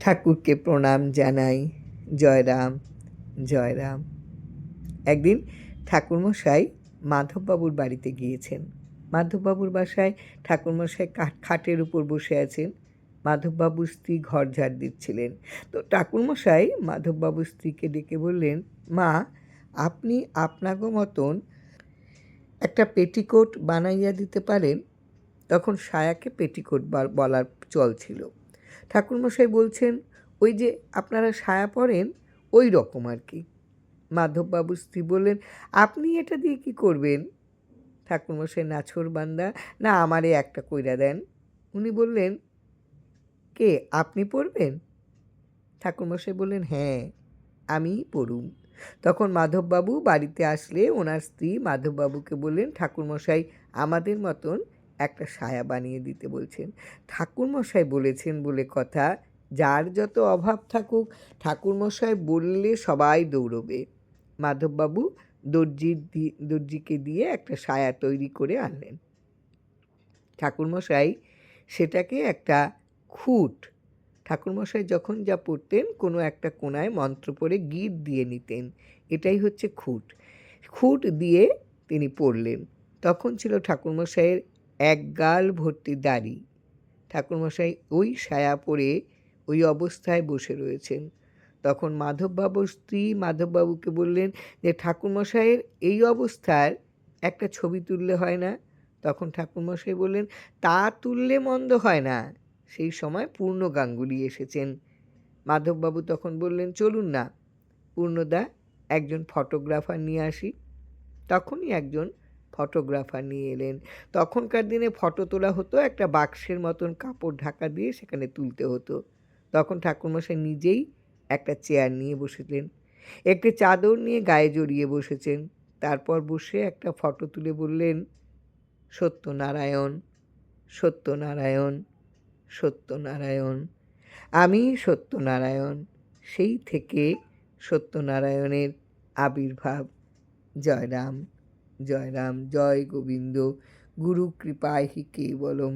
ঠাকুরকে প্রণাম জানাই। জয়রাম জয়রাম একদিন ঠাকুরমশাই মাধববাবুর বাড়িতে গিয়েছেন। মাধববাবুর বাসায় ঠাকুরমশাই খাটের উপর বসে আছেন। মাধববাবুর স্ত্রী ঘর ঝাড় দিচ্ছিলেন। তো ঠাকুরমশাই মাধববাবুর স্ত্রীকে ডেকে বললেন, মা, আপনি আপনাগো মতন একটা পেটিকোট বানাইয়া দিতে পারেন? তখন সায়াকে পেটিকোট বলার চল ছিল। ঠাকুরমশাই বলছেন, ওই যে আপনারা সায়া পরেন ওই রকম আর কি। মাধববাবু স্ত্রী বললেন, আপনি এটা দিয়ে কি করবেন? ঠাকুরমশাই নাছর বান্দা, না আমারে একটা কইরা দেন। উনি বললেন, কে, আপনি পড়বেন? ঠাকুরমশাই বললেন হ্যাঁ আমিই পড়ুম। তখন মাধববাবু বাড়িতে আসলে ওনার স্ত্রী মাধববাবুকে বললেন, ঠাকুরমশাই, আমাদের মতন একটা সায়া বানিয়ে দিতে বলছেন। ঠাকুরমশাই বলেছেন বলে কথা, যার যত অভাব থাকুক, ঠাকুরমশাই বললে সবাই দৌড়বে। মাধববাবু দর্জির দর্জিকে দিয়ে একটা সায়া তৈরি করে আনলেন। ঠাকুরমশাই সেটাকে একটা খুঁট, ঠাকুরমশাই যখন যা পড়তেন, কোনো একটা কোনায় মন্ত্র পড়ে গিট দিয়ে নিতেন। এটাই হচ্ছে খুঁট। খুঁট দিয়ে তিনি পড়লেন। তখন ছিল ঠাকুরমশাইয়ের এক গাল ভর্তি দাড়ি। ঠাকুরমশাই ওই সায়া পরে ওই অবস্থায় বসে রয়েছেন। তখন মাধববাবুর স্ত্রী মাধববাবুকে বললেন যে, ঠাকুরমশাইয়ের এই অবস্থার একটা ছবি তুললে হয় না? তখন ঠাকুরমশাই বললেন, তা তুললে মন্দ হয় না। সেই সময় পূর্ণ গাঙ্গুলি এসেছেন। মাধববাবু তখন বললেন, চলুন না। পূর্ণদা, একজন ফটোগ্রাফার নিয়ে আসি। তখনই একজন ফটোগ্রাফার নিয়ে এলেন। তখনকার দিনে ফটো তোলা হতো, একটা বাক্সের মতন কাপড় ঢাকা দিয়ে সেখানে তুলতে হতো। তখন ঠাকুরমশাই নিজেই একটা চেয়ার নিয়ে বসেছিলেন। একটি চাদর নিয়ে গায়ে জড়িয়ে বসেছেন। তারপর বসে একটা ফটো তুলে বললেন, সত্যনারায়ণ সত্যনারায়ণ সত্যনারায়ণ, আমি সত্যনারায়ণ, সেই থেকে সত্যনারায়ণের আবির্ভাব। জয় রাম জয় রাম জয় গোবিন্দ গুরু কৃপায় হি কেবলম।